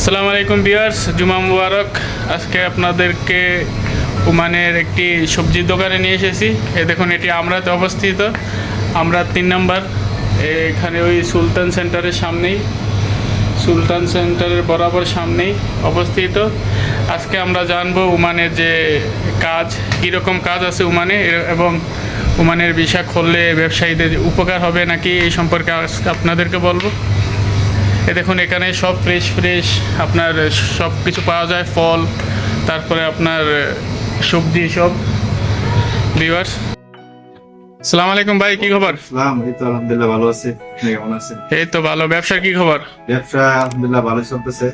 আসসালামু আলাইকুম বিয়ার্স জুমা মুবারক। আজকে আপনাদেরকে ওমানের একটি সবজির দোকানে নিয়ে এসেছি। এ দেখুন, এটি আমরাতে অবস্থিত। আমরা তিন নাম্বার। এখানে ওই সুলতান সেন্টারের সামনেই, সুলতান সেন্টারের বরাবর সামনেই অবস্থিত। আজকে আমরা জানব ওমানের যে কাজ, কীরকম কাজ আছে ওমানে এবং ওমানের ভিসা খুললে ব্যবসায়ীদের উপকার হবে নাকি, এই সম্পর্কে আপনাদেরকে বলব। এ দেখুন এখানে সব ফ্রেশ ফ্রেশ আপনার সব কিছু পাওয়া যায় ফল তারপরে আপনার সবজি সব। ভিউয়ার্স সালাম আলাইকুম ভাই কি খবর? ইসলাম এই তো আলহামদুলিল্লাহ ভালো আছে। আপনি কেমন আছেন? এই তো ভালো ব্যবসার কি খবর? ব্যবসা আলহামদুলিল্লাহ ভালো চলতেছে।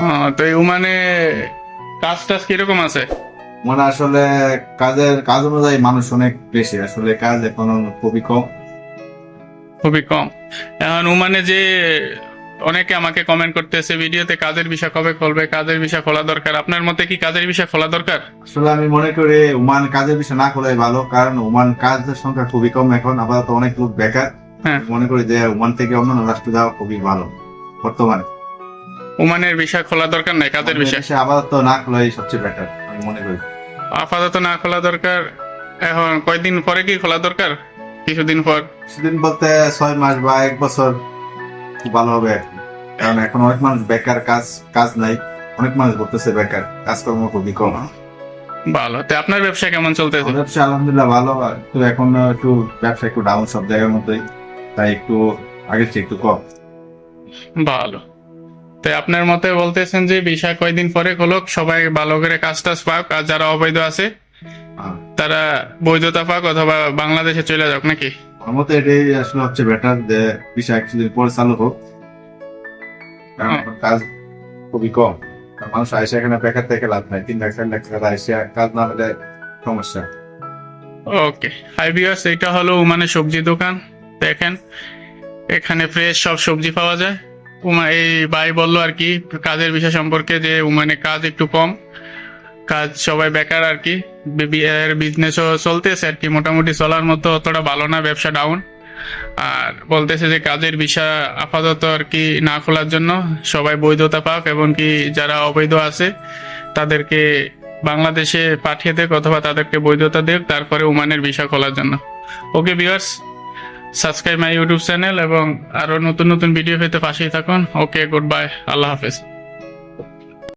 হ্যাঁ তো এই উমানে কাজ টাজ কীরকম আছে? মানে আসলে কাজের কাজ অনুযায়ী মানুষ অনেক বেশি। আসলে কাজ এখন খুবই কম। খুবই কম। এখন উমানে যে অনেকে আমাকে কমেন্ট করতেছে ভিডিওতে কাজের বিষয় কবে খুলবে? কাজের বিষয় খোলা দরকার। আপনার মতে কি কাজের বিষয় খোলা দরকার? আসলে আমি মনে করি ওমান কাজের বিষয় না খোলাই ভালো কারণ ওমান কাজের সংখ্যা খুবই কম এখন আপাতত অনেক লোক বেকার। হ্যাঁ। মনে করি যে ওমান থেকে অন্যান্য রাষ্ট্র যাওয়া খুবই ভালো বর্তমানে। উমানের বিষয় খোলা দরকার নাই কাজের বিষয়? দেশে আপাতত না খোলাই সবচেয়ে বেটার আমি মনে করি। আপাতত না খোলা দরকার এখন কয়দিন পরে কি খোলা দরকার? কিছুদিন পর। সেদিন বলতে ছয় মাস বা এক বছর। খুব ভালো হবে আর কি। কারণ এখন অনেক মানুষ বেকার কাজ কাজ নাই। অনেক মানুষ বলতেছে বেকার কাজকর্ম খুবই কম। ভালো। তো আপনার ব্যবসা কেমন চলতেছে? ব্যবসা আলহামদুলিল্লাহ ভালো। একটু এখন একটু ব্যবসা একটু ডাউন সব জায়গার মধ্যেই। তাই একটু আগের চেয়ে একটু কম। ভালো। তো আপনার মতে বলতেছেন যে বিষয় কয়দিন পরে খোলক সবাই ভালো করে কাজ টাজ পাক আর যারা অবৈধ আছে তারা বৈধতা পাক অথবা বাংলাদেশে চলে যাক নাকি? আমার মতে এটাই আসলে হচ্ছে বেটার যে পরে চালু হোক। কারণ কাজ খুবই কম। মানুষ আইসে এখানে বেকার থেকে লাভ নাই। তিন লাখ চার লাখ টাকা আইসে কাজ না হলে সমস্যা। ওকে হাই বিয়ার্স এটা হলো উমানে সবজি দোকান। দেখেন এখানে ফ্রেশ সব সবজি পাওয়া যায়। উমা এই ভাই বলল আর কি কাজের বিষয় সম্পর্কে যে উমানে কাজ একটু কম। কাজ সবাই বেকার আর কি। বিজনেসও চলতেছে আর কি। মোটামুটি চলার মতো অতটা ভালো না, ব্যবসা ডাউন আর বলতেছে যে কাজের বিষয় আপাতত আর কি না খোলার জন্য সবাই বৈধতা পাক এবং কি যারা অবৈধ আছে, তাদেরকে বাংলাদেশে পাঠিয়ে দেক অথবা তাদেরকে বৈধতা দেক, তারপরে ওমানের ভিসা খোলার জন্য। Okay viewers subscribe my YouTube channel এবং আরও নতুন নতুন ভিডিও পেতে পাশেই থাকুন। ওকে গুড বাই আল্লাহ হাফেজ।